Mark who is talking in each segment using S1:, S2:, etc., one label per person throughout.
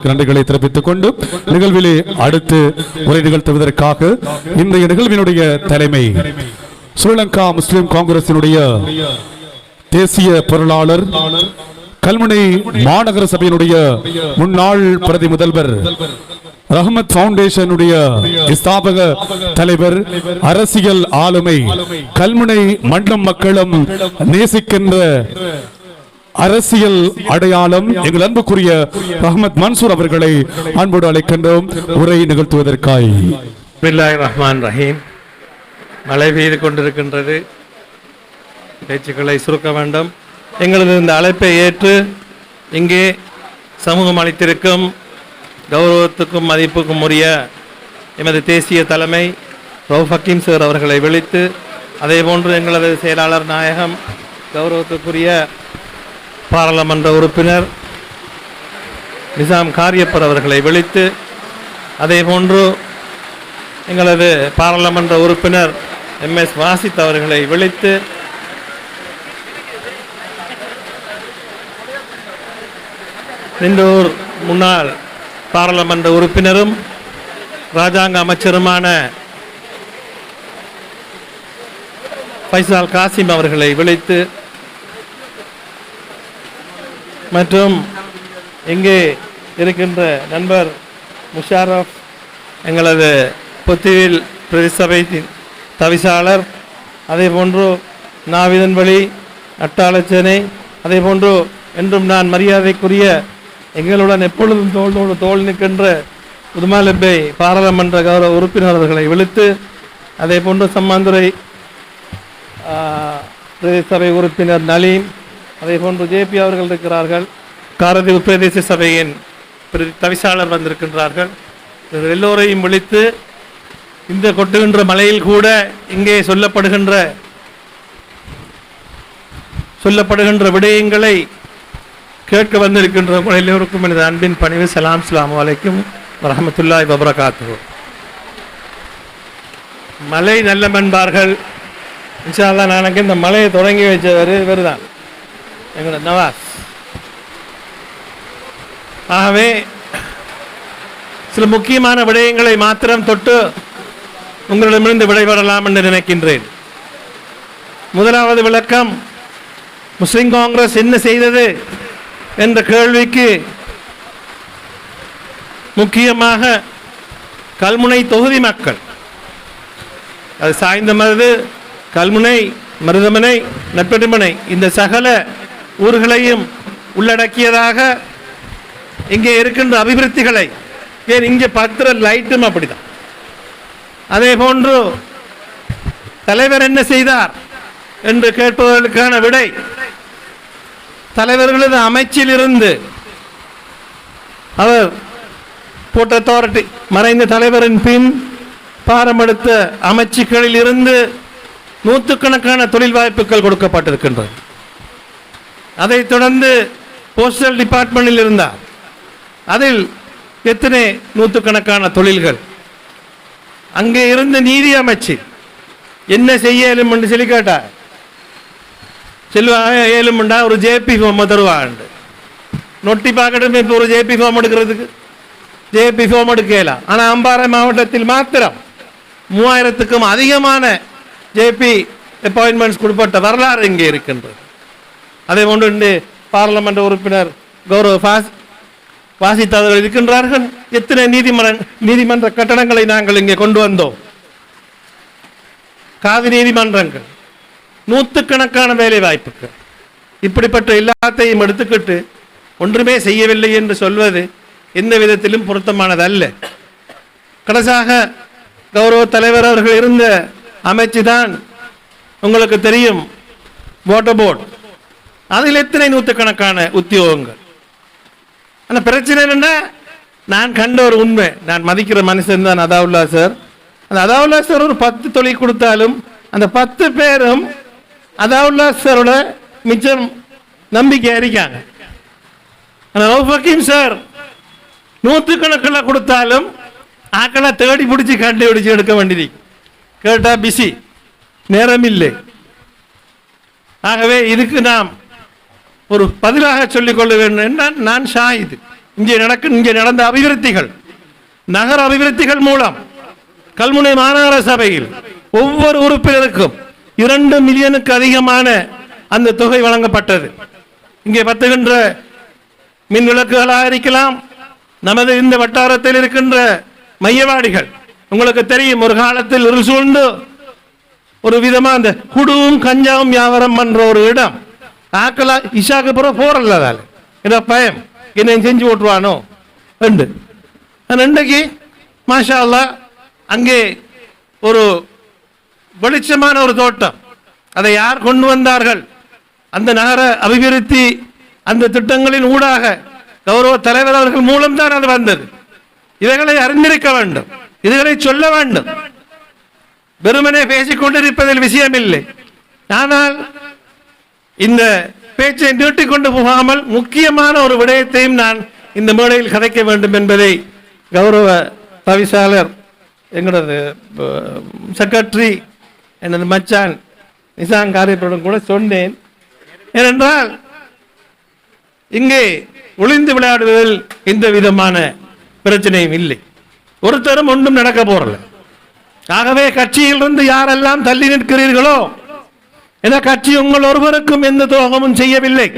S1: நன்றிகளை தெரிவித்துக் கொண்டு நிகழ்விலே அடுத்து உரை நிகழ்த்துவதற்காக இன்றைய நிகழ்வினுடைய தலைமை ஸ்ரீலங்கா முஸ்லிம் காங்கிரசினுடைய தேசிய பொருளாளர் கல்முனை மாநகர சபையினுடைய முன்னாள் பிரதி முதல்வர் ரஹமத் பவுண்டேஷனுடைய ஸ்தாபக தலைவர் அரசியல் ஆளுமை கல்முனை மண்டம் மக்களும் நேசிக்கின்ற அரசியல் அடையாளம் எங்கள் அன்புக்குரிய ரஹமத் மன்சூர் அவர்களை அன்போடு அழைக்கின்றோம். உரை நிகழ்த்துவதற்காய்.
S2: பில்லாய் ரஹ்மான் ரஹீம். மழை பெய்து கொண்டிருக்கின்றது. பேச்சுக்களை சுருக்க வேண்டும். எங்களது இந்த அழைப்பை ஏற்று இங்கே சமூகம் அளித்திருக்கும் கௌரவத்துக்கும் மதிப்புக்கும் உரிய எமது தேசிய தலைமை ரவுஃப் ஹக்கீம் சார் அவர்களை விழித்து அதே போன்று எங்களது செயலாளர் நாயகம் கௌரவத்துக்குரிய பாராளுமன்ற உறுப்பினர் நிசாம் காரியப்பர் அவர்களை விழித்து அதேபோன்று எங்களது பாராளுமன்ற உறுப்பினர் எம்எஸ் வாசித் அவர்களை விழித்து நின்றூர் முன்னாள் பாராளுமன்ற உறுப்பினரும் ராஜாங்க அமைச்சருமான ஃபைசால் காசிம் அவர்களை விழித்து மற்றும் இங்கே இருக்கின்ற நண்பர் முஷாரஃப் எங்களது புத்திவில் பிரதிசபையின் தவிசாளர் அதே போன்று நாவிதன் வழி அட்டாளச்சேனை அதே போன்று என்றும் நான் மரியாதைக்குரிய எங்களுடன் எப்பொழுதும் தோளோடு தோல் நிற்கின்ற புதுமாலப்பை பாராளுமன்ற கௌரவ உறுப்பினர்களை விழுத்து அதே போன்று சம்மாந்துறை பிரதேச சபை உறுப்பினர் நலீம் அதே போன்று ஜேபி அவர்கள் இருக்கிறார்கள். காரதீவு பிரதேச சபையின் பிரதி தவிசாளர் வந்திருக்கின்றார்கள். இவர்கள் எல்லோரையும் விழித்து இந்த கொட்டுகின்ற மலையில் கூட இங்கே சொல்லப்படுகின்ற சொல்லப்படுகின்ற விடயங்களை கேட்க வந்திருக்கின்ற எல்லோருக்கும் எனது அன்பின் பணிவு. சலாம் சலாம் வலைக்கும் வரஹமத்துல்லாய் வபரகாத்து மலை நல்ல மண்பார்கள் இன்ஷால்லா நாளைக்கு இந்த மலையை தொடங்கி வச்சவர் இவர் தான் எங்களோட நவாஸ். ஆகவே சில முக்கியமான விடயங்களை மாத்திரம் தொட்டு உங்களிடமிருந்து விடைபெறலாம் என்று நினைக்கின்றேன். முதலாவது விளக்கம் முஸ்லிம் காங்கிரஸ் என்ன செய்தது என்ற கேள்விக்கு முக்கியமாக கல்முனை தொகுதி மக்கள். அது சாய்ந்த மருது கல்முனை மருதமனை நட்பெருமனை இந்த சகல ஊர்களையும் உள்ளடக்கியதாக இங்கே இருக்கின்ற அபிவிருத்திகளை ஏன் இங்கே பத்திர லைட்டும் அப்படிதான். அதே போன்று தலைவர் என்ன செய்தார் என்று கேட்பதற்கான விடை தலைவர்களது அமைச்சிலிருந்து அவர் போட்ட அத்தாரிட்டி மறைந்த தலைவரின் பின் பாரம்படுத்த அமைச்சுக்களில் இருந்து நூற்றுக்கணக்கான தொழில் வாய்ப்புகள் கொடுக்கப்பட்டிருக்கின்றது. அதைத் தொடர்ந்து போஸ்டல் டிபார்ட்மெண்டில் இருந்தார். அதில் எத்தனை நூற்றுக்கணக்கான தொழில்கள். அங்கே இருந்த நீதி அமைச்சு என்ன செய்ய ஏழுமண்டு சொல்லி கேட்டார். செல்வா ஏழுமண்டா ஒரு ஜேபி ஃபார்ம் தருவாண்டு நொட்டி பார்க்கட்டும் இப்போ ஒரு ஜேபி ஃபார்ம் எடுக்கிறதுக்கு. ஜேபி ஃபார்ம் எடுக்கலாம் ஆனால் அம்பாறை மாவட்டத்தில் மாத்திரம் மூவாயிரத்துக்கும் அதிகமான ஜேபி அப்பாயின்மெண்ட்ஸ் கொடுப்பட்ட வரலாறு இங்கே இருக்கின்றது. அதே போன்று இன்று பாராளுமன்ற உறுப்பினர் கௌரவ பாஸ் வாசித்தவர்கள் இருக்கின்றார்கள். எத்தனை நீதிமன்ற நீதிமன்ற கட்டணங்களை நாங்கள் இங்கே கொண்டு வந்தோம்? காதி நீதிமன்றங்கள் நூற்றுக்கணக்கான வேலை வாய்ப்புகள் இப்படிப்பட்ட எல்லாத்தையும் எடுத்துக்கிட்டு ஒன்றுமே செய்யவில்லை என்று சொல்வது எந்த விதத்திலும் பொருத்தமானதல்ல. கடைசாக கௌரவ தலைவர் அவர்கள் இருந்த அமைச்சு தான் உங்களுக்கு தெரியும். வாட்டர் போர்டு அதில் எத்தனை நூற்றுக்கணக்கான உத்தியோகங்கள்? ஆனால் பிரச்சனை என்னென்னா நான் கண்ட ஒரு உண்மை. நான் மதிக்கிற மனுஷன் தான் அதாவுல்லா சார். அந்த அதாவுல்லா சார் ஒரு பத்து தொழில் கொடுத்தாலும் அந்த பத்து பேரும் அதாவுல்லா சாரோட மிச்சம் நம்பிக்கை இருக்காங்க ஆனால் ரவுஃப் சார் நூற்றுக்கணக்கில் கொடுத்தாலும் ஆக்களை தேடி பிடிச்சி கண்டுபிடிச்சி எடுக்க வேண்டியது. கேட்டால் பிஸி நேரம் இல்லை ஆகவே இதுக்கு நாம் ஒரு பதிலாக சொல்லிக் கொள்ள வேண்டும் என்றால் நான் ஷாஹிது இங்கே நடக்க இங்கே நடந்த அபிவிருத்திகள் நகர அபிவிருத்திகள் மூலம் கல்முனை மாநகர சபையில் ஒவ்வொரு உறுப்பினருக்கும் இரண்டு மில்லியனுக்கு அதிகமான அந்த தொகை வழங்கப்பட்டது. இங்கே பத்துகின்ற மின் விளக்குகளாக இருக்கலாம் நமது இந்த வட்டாரத்தில் இருக்கின்ற மையவாடிகள். உங்களுக்கு தெரியும் ஒரு காலத்தில் இருள் சூழ்ந்து ஒரு விதமாக அந்த குடுவும் கஞ்சாவும் வியாபாரம் பண்ற ஒரு இடம். ஆக்களா இஷாக்கு பிறகு போறல வேலை என்ன பயம் என்ன செஞ்சு ஓட்டுவானோ ரெண்டு ரெண்டுக்கு மாஷா அல்லாஹ் அங்கே ஒரு வெளிச்சமான ஒரு தோட்டம் அதை யார் கொண்டு வந்தார்கள் அந்த நகர அபிவிருத்தி அந்த திட்டங்களின் ஊடாக கௌரவ தலைவர் அவர்கள் மூலம்தான் அது வந்தது இவைகளை அறிந்திருக்க வேண்டும் இதுகளை சொல்ல வேண்டும் வெறுமனே பேசிக் கொண்டிருப்பதில் விஷயமில்லை ஆனால் இந்த பேச்சை நீட்டிக்கொண்டு போகாமல் முக்கியமான ஒரு விடயத்தையும் நான் இந்த மேடையில் கதைக்க வேண்டும் என்பதை கௌரவ தவிசாளர் எங்களது செக்ரட்டரி எனது மச்சான் நிசாங் காரியப்படம் கூட சொன்னேன். ஏனென்றால் இங்கே ஒளிந்து விளையாடுவதில் எந்த விதமான பிரச்சனையும் இல்லை. ஒருத்தரும் ஒன்றும் நடக்க போறல ஆகவே கட்சியிலிருந்து யாரெல்லாம் தள்ளி நிற்கிறீர்களோ என கட்சி உங்கள் ஒருவருக்கும் எந்த துரோகமும் செய்யவில்லை.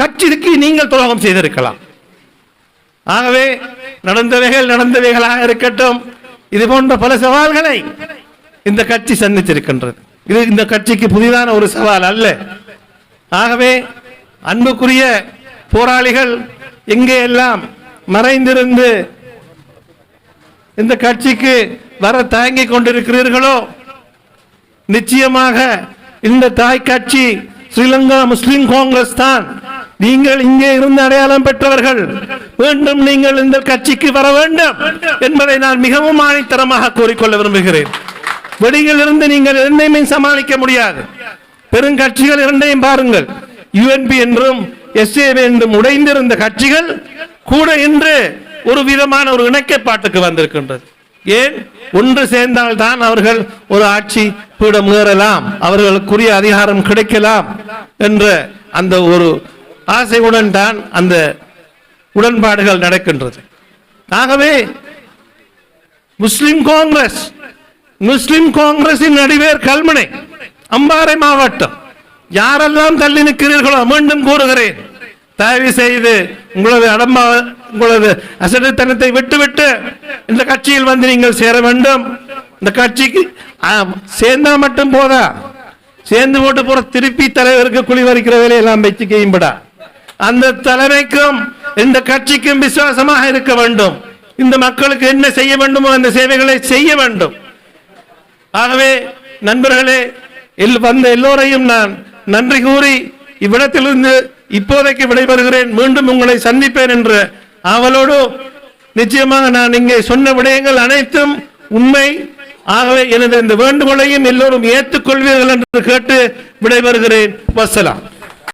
S2: கட்சிக்கு நீங்கள் துரோகம் செய்திருக்கலாம். ஆகவே நடந்தவைகள் நடந்தவைகளாக இருக்கட்டும். இது போன்ற பல சவால்களை இந்த கட்சி சந்தித்திருக்கின்றது. இது இந்த கட்சிக்கு புதிதான ஒரு சவால் அல்ல. ஆகவே அன்புக்குரிய போராளிகள் எங்கே எல்லாம் மறைந்திருந்து இந்த கட்சிக்கு வர தயங்கிக் கொண்டிருக்கிறீர்களோ நிச்சயமாக இந்த தாய் கட்சி ஸ்ரீலங்கா முஸ்லிம் காங்கிரஸ் தான். நீங்கள் இங்கே இருந்து அடையாளம் பெற்றவர்கள். மீண்டும் நீங்கள் இந்த கட்சிக்கு வர வேண்டும் என்பதை நான் மிகவும் ஆணித்தரமாக கூறிக்கொள்ள விரும்புகிறேன். வெளியில் இருந்து நீங்கள் இரண்டையுமே சமாளிக்க முடியாது. பெருங்கட்சிகள் இரண்டையும் பாருங்கள். யுஎன்பி என்றும் எஸ்ஏபி என்றும் உடைந்திருந்த கட்சிகள் கூட இன்று ஒரு விதமான ஒரு இணக்கப்பாட்டுக்கு வந்திருக்கின்றது. ஏன்? ஒன்று சேர்ந்தால் தான் அவர்கள் ஒரு ஆட்சி பீடம் ஏறலாம் அவர்களுக்குரிய அதிகாரம் கிடைக்கலாம் என்ற அந்த ஒரு ஆசையுடன் தான் அந்த உடன்பாடுகள் நடக்கின்றது. ஆகவே முஸ்லிம் காங்கிரஸ் முஸ்லிம் காங்கிரசின் நடிவேர் கல்முனை அம்பாறை மாவட்டம் யாரெல்லாம் தள்ளி நிற்கிறீர்களோ மீண்டும் கூறுகிறேன். தயவு செய்து உங்களது அடம்பா உங்களது அசட்டுத்தனத்தை விட்டுவிட்டு இந்த கட்சியில் வந்து நீங்கள் சேர வேண்டும். இந்த கட்சிக்கு சேர்ந்தா மட்டும் போதா? சேர்ந்து போட்டு போற திருப்பி தலைவருக்கு குழி வரிக்கிற வேலையெல்லாம் வச்சு கையும்படா அந்த தலைமைக்கும் இந்த கட்சிக்கும் விசுவாசமாக இருக்க வேண்டும். இந்த மக்களுக்கு என்ன செய்ய வேண்டுமோ அந்த சேவைகளை செய்ய வேண்டும். ஆகவே நண்பர்களே வந்த எல்லோரையும் நான் நன்றி கூறி இவ்விடத்திலிருந்து இப்போதைக்கு விடைபெறுகிறேன். மீண்டும் உங்களை சந்திப்பேன் என்று அவளோடு நிச்சயமாக நான் இங்கே சொன்ன விடயங்கள் அனைத்தும் உண்மை. ஆகவே எனது இந்த வேண்டுகோளையும் எல்லோரும் ஏற்றுக்கொள்வீர்கள் என்று கேட்டு விடைபெறுகிறேன். வசலாம்